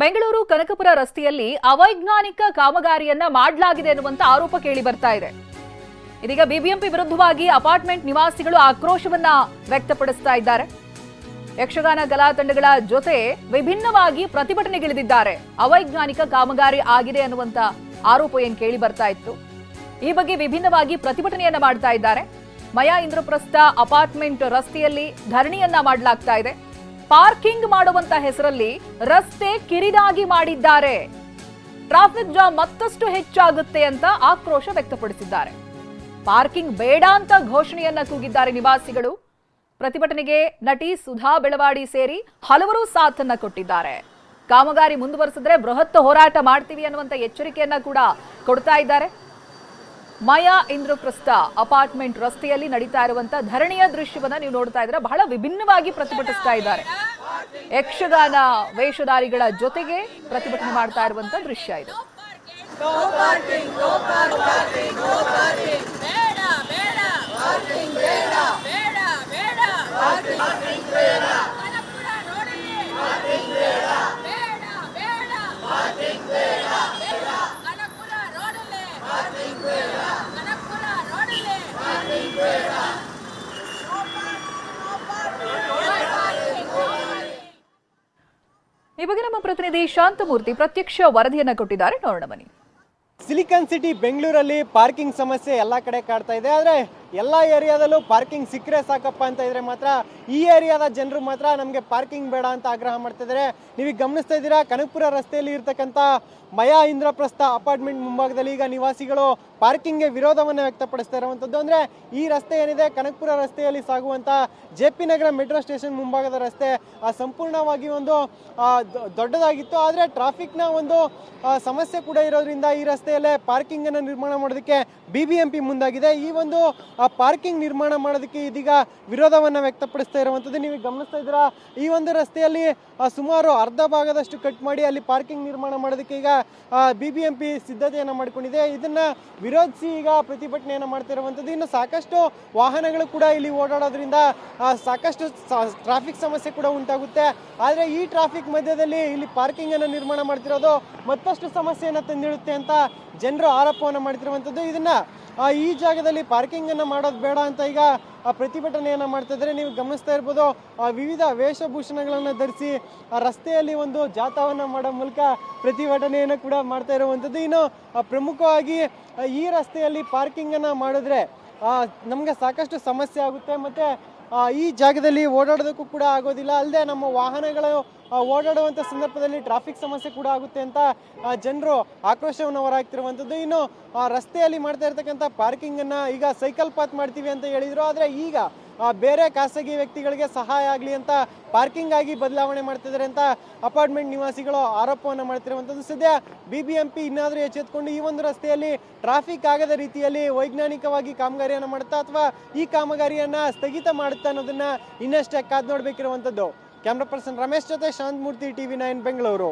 ಬೆಂಗಳೂರು ಕನಕಪುರ ರಸ್ತೆಯಲ್ಲಿ ಅವೈಜ್ಞಾನಿಕ ಕಾಮಗಾರಿಯನ್ನ ಮಾಡಲಾಗಿದೆ ಎನ್ನುವಂತ ಆರೋಪ ಕೇಳಿ ಬರ್ತಾ ಇದೆ. ಇದೀಗ ಬಿಬಿಎಂಪಿ ವಿರುದ್ಧವಾಗಿ ಅಪಾರ್ಟ್ಮೆಂಟ್ ನಿವಾಸಿಗಳು ಆಕ್ರೋಶವನ್ನ ವ್ಯಕ್ತಪಡಿಸ್ತಾ ಇದ್ದಾರೆ. ಯಕ್ಷಗಾನ ಕಲಾ ತಂಡಗಳ ಜೊತೆ ವಿಭಿನ್ನವಾಗಿ ಪ್ರತಿಭಟನೆಗಿಳಿದಿದ್ದಾರೆ. ಅವೈಜ್ಞಾನಿಕ ಕಾಮಗಾರಿ ಆಗಿದೆ ಅನ್ನುವಂತ ಆರೋಪ ಏನ್ ಕೇಳಿ ಬರ್ತಾ ಇತ್ತು. ಈ ಬಗ್ಗೆ ವಿಭಿನ್ನವಾಗಿ ಪ್ರತಿಭಟನೆಯನ್ನ ಮಾಡ್ತಾ ಇದ್ದಾರೆ. ಮಯಾ ಇಂದ್ರಪ್ರಸ್ಥ ಅಪಾರ್ಟ್ಮೆಂಟ್ ರಸ್ತೆಯಲ್ಲಿ ಧರಣಿಯನ್ನ ಮಾಡಲಾಗ್ತಾ ಇದೆ. ಪಾರ್ಕಿಂಗ್ ಮಾಡುವಂತ ಹೆಸರಲ್ಲಿ ರಸ್ತೆ ಕಿರಿದಾಗಿ ಮಾಡಿದ್ದಾರೆ. ಟ್ರಾಫಿಕ್ ಜಾಮ್ ಮತ್ತಷ್ಟು ಹೆಚ್ಚಾಗುತ್ತೆ ಅಂತ ಆಕ್ರೋಶ ವ್ಯಕ್ತಪಡಿಸಿದ್ದಾರೆ. ಪಾರ್ಕಿಂಗ್ ಬೇಡ ಅಂತ ಘೋಷಣೆಯನ್ನ ಕೂಗಿದ್ದಾರೆ ನಿವಾಸಿಗಳು. ಪ್ರತಿಭಟನೆಗೆ ನಟಿ ಸುಧಾ ಬೆಳವಾಡಿ ಸೇರಿ ಹಲವರು ಸಾಥನ್ನ ಕೊಟ್ಟಿದ್ದಾರೆ. ಕಾಮಗಾರಿ ಮುಂದುವರೆಸಿದ್ರೆ ಬೃಹತ್ ಹೋರಾಟ ಮಾಡ್ತೀವಿ ಅನ್ನುವಂತ ಎಚ್ಚರಿಕೆಯನ್ನ ಕೂಡ ಕೊಡ್ತಾ ಇದ್ದಾರೆ. ಮಯಾ ಇಂದ್ರಪ್ರಸ್ಥ ಅಪಾರ್ಟ್ಮೆಂಟ್ ರಸ್ತೆಯಲ್ಲಿ ನಡೀತಾ ಇರುವಂತ ಧರಣಿಯ ದೃಶ್ಯವನ್ನ ನೀವು ನೋಡ್ತಾ ಇದ್ರೆ ಬಹಳ ವಿಭಿನ್ನವಾಗಿ ಪ್ರತಿಭಟಿಸ್ತಾ ಇದ್ದಾರೆ. ಯಕ್ಷಗಾನ ವೇಷಧಾರಿಗಳ ಜೊತೆಗೆ ಪ್ರತಿಭಟನೆ ಮಾಡ್ತಾ ಇರುವಂತ ದೃಶ್ಯ ಇದು ಬೇಡ ಬೇಡ ಬೇಡ ಬೇಡ ಬೇಡ ಕನಕಪುರ ರೋಡಲ್ಲಿ ಬೇಡ ಬೇಡ ಕನಕಪುರ ರೋಡಲ್ಲಿ ಕನಕಪುರ ರೋಡಲ್ಲಿ ಈ ಬಗ್ಗೆ ನಮ್ಮ ಪ್ರತಿನಿಧಿ ಶಾಂತಮೂರ್ತಿ ಪ್ರತ್ಯಕ್ಷ ವರದಿಯನ್ನು ಕೊಟ್ಟಿದ್ದಾರೆ. ನೋಡೋಣ ಬನ್ನಿ. ಸಿಲಿಕಾನ್ ಸಿಟಿ ಬೆಂಗಳೂರಲ್ಲಿ ಪಾರ್ಕಿಂಗ್ ಸಮಸ್ಯೆ ಎಲ್ಲ ಕಡೆ ಕಾಡ್ತಾ ಇದೆ. ಆದರೆ ಎಲ್ಲ ಏರಿಯಾದಲ್ಲೂ ಪಾರ್ಕಿಂಗ್ ಸಿಕ್ಕರೆ ಸಾಕಪ್ಪ ಅಂತ ಇದ್ರೆ ಮಾತ್ರ ಈ ಏರಿಯಾದ ಜನರು ಮಾತ್ರ ನಮಗೆ ಪಾರ್ಕಿಂಗ್ ಬೇಡ ಅಂತ ಆಗ್ರಹ ಮಾಡ್ತಿದ್ದಾರೆ ನೀವೀಗ ಗಮನಿಸ್ತಾ ಇದ್ದೀರಾ, ಕನಕಪುರ ರಸ್ತೆಯಲ್ಲಿ ಇರ್ತಕ್ಕಂಥ ಮಯಾ ಇಂದ್ರಪ್ರಸ್ಥ ಅಪಾರ್ಟ್ಮೆಂಟ್ ಮುಂಭಾಗದಲ್ಲಿ ಈಗ ನಿವಾಸಿಗಳು ಪಾರ್ಕಿಂಗ್ಗೆ ವಿರೋಧವನ್ನು ವ್ಯಕ್ತಪಡಿಸ್ತಾ ಇರುವಂಥದ್ದು ಅಂದರೆ ಈ ರಸ್ತೆ ಏನಿದೆ, ಕನಕಪುರ ರಸ್ತೆಯಲ್ಲಿ ಸಾಗುವಂಥ J P Nagar metro station ಮುಂಭಾಗದ ರಸ್ತೆ ಸಂಪೂರ್ಣವಾಗಿ ಒಂದು ದೊಡ್ಡದಾಗಿತ್ತು. ಆದರೆ ಟ್ರಾಫಿಕ್ನ ಒಂದು ಸಮಸ್ಯೆ ಕೂಡ ಇರೋದ್ರಿಂದ ಈ ರಸ್ತೆಯಲ್ಲೇ ಪಾರ್ಕಿಂಗನ್ನು ನಿರ್ಮಾಣ ಮಾಡೋದಕ್ಕೆ ಬಿ ಬಿ ಎಂ ಪಿ ಮುಂದಾಗಿದೆ. ಈ ಒಂದು ಪಾರ್ಕಿಂಗ್ ನಿರ್ಮಾಣ ಮಾಡೋದಕ್ಕೆ ಇದೀಗ ವಿರೋಧವನ್ನು ವ್ಯಕ್ತಪಡಿಸ್ತಾ ಇರುವಂಥದ್ದು. ನೀವು ಗಮನಿಸ್ತಾ ಇದ್ದೀರಾ? ಈ ಒಂದು ರಸ್ತೆಯಲ್ಲಿ ಸುಮಾರು ಅರ್ಧ ಭಾಗದಷ್ಟು ಕಟ್ ಮಾಡಿ ಅಲ್ಲಿ ಪಾರ್ಕಿಂಗ್ ನಿರ್ಮಾಣ ಮಾಡೋದಕ್ಕೆ ಈಗ ಬಿ ಬಿ ಎಂ ಪಿ ಸಿದ್ಧತೆಯನ್ನು ಮಾಡಿಕೊಂಡಿದೆ. ಇದನ್ನು ವಿರೋಧಿಸಿ ಈಗ ಪ್ರತಿಭಟನೆಯನ್ನು ಮಾಡ್ತಿರುವಂಥದ್ದು ಇನ್ನು ಸಾಕಷ್ಟು ವಾಹನಗಳು ಕೂಡ ಇಲ್ಲಿ ಓಡಾಡೋದ್ರಿಂದ ಆ, ಸಾಕಷ್ಟು ಟ್ರಾಫಿಕ್ ಸಮಸ್ಯೆ ಕೂಡ ಉಂಟಾಗುತ್ತೆ. ಆದರೆ ಈ ಟ್ರಾಫಿಕ್ ಮಧ್ಯದಲ್ಲಿ ಇಲ್ಲಿ ಪಾರ್ಕಿಂಗನ್ನು ನಿರ್ಮಾಣ ಮಾಡ್ತಿರೋದು ಮತ್ತಷ್ಟು ಸಮಸ್ಯೆಯನ್ನು ತಂದಿಡುತ್ತೆ ಅಂತ ಜನರು ಆರೋಪವನ್ನು ಮಾಡ್ತಿರುವಂಥದ್ದು ಇದನ್ನ ಈ ಜಾಗದಲ್ಲಿ ಪಾರ್ಕಿಂಗ್ ಅನ್ನು ಮಾಡೋದು ಬೇಡ ಅಂತ ಈಗ ಪ್ರತಿಭಟನೆಯನ್ನ ಮಾಡ್ತಾ ಇದ್ದಾರೆ. ನೀವು ಗಮನಿಸ್ತಾ ಇರ್ಬೋದು ವಿವಿಧ ವೇಷಭೂಷಣಗಳನ್ನು ಧರಿಸಿ ರಸ್ತೆಯಲ್ಲಿ ಒಂದು ಜಾಥಾವನ್ನ ಮಾಡೋ ಮೂಲಕ ಪ್ರತಿಭಟನೆಯನ್ನು ಕೂಡ ಮಾಡ್ತಾ ಇರುವಂಥದ್ದು ಇನ್ನು ಪ್ರಮುಖವಾಗಿ ಈ ರಸ್ತೆಯಲ್ಲಿ ಪಾರ್ಕಿಂಗನ್ನು ಮಾಡಿದ್ರೆ ನಮಗೆ ಸಾಕಷ್ಟು ಸಮಸ್ಯೆ ಆಗುತ್ತೆ. ಮತ್ತೆ ಈ ಜಾಗದಲ್ಲಿ ಓಡಾಡೋದಕ್ಕೂ ಕೂಡ ಆಗೋದಿಲ್ಲ. ಅಲ್ಲದೆ ನಮ್ಮ ವಾಹನಗಳು ಓಡಾಡುವಂಥ ಸಂದರ್ಭದಲ್ಲಿ ಟ್ರಾಫಿಕ್ ಸಮಸ್ಯೆ ಕೂಡ ಆಗುತ್ತೆ ಅಂತ ಜನರು ಆಕ್ರೋಶವನ್ನು ಹೊರಹಾಕ್ತಿರುವಂಥದ್ದು ಇನ್ನು ರಸ್ತೆಯಲ್ಲಿ ಮಾಡ್ತಾ ಇರ್ತಕ್ಕಂಥ ಪಾರ್ಕಿಂಗನ್ನು ಈಗ ಸೈಕಲ್ ಪಾತ್ ಮಾಡ್ತೀವಿ ಅಂತ ಹೇಳಿದ್ರು. ಆದರೆ ಈಗ ಬೇರೆ ಖಾಸಗಿ ವ್ಯಕ್ತಿಗಳಿಗೆ ಸಹಾಯ ಆಗಲಿ ಅಂತ ಪಾರ್ಕಿಂಗ್ ಆಗಿ ಬದಲಾವಣೆ ಮಾಡ್ತಿದ್ದಾರೆ ಅಂತ ಅಪಾರ್ಟ್ಮೆಂಟ್ ನಿವಾಸಿಗಳು ಆರೋಪವನ್ನು ಮಾಡ್ತಿರುವಂಥದ್ದು ಸದ್ಯ ಬಿ ಬಿ ಎಂ ಇನ್ನಾದರೂ ಎಚ್ಚೆತ್ಕೊಂಡು ಈ ಒಂದು ರಸ್ತೆಯಲ್ಲಿ ಟ್ರಾಫಿಕ್ ಆಗದ ರೀತಿಯಲ್ಲಿ ವೈಜ್ಞಾನಿಕವಾಗಿ ಕಾಮಗಾರಿಯನ್ನು ಮಾಡುತ್ತಾ ಅಥವಾ ಈ ಕಾಮಗಾರಿಯನ್ನು ಸ್ಥಗಿತ ಮಾಡುತ್ತಾ ಅನ್ನೋದನ್ನ ಇನ್ನಷ್ಟೇ ಕಾದು ನೋಡಬೇಕಿರುವಂಥದ್ದು ಕ್ಯಾಮ್ರಾ ಪರ್ಸನ್ ರಮೇಶ್ ಜೊತೆ ಶಾಂತಮೂರ್ತಿ ಟಿವಿ ನೈನ್ ಬೆಂಗಳೂರು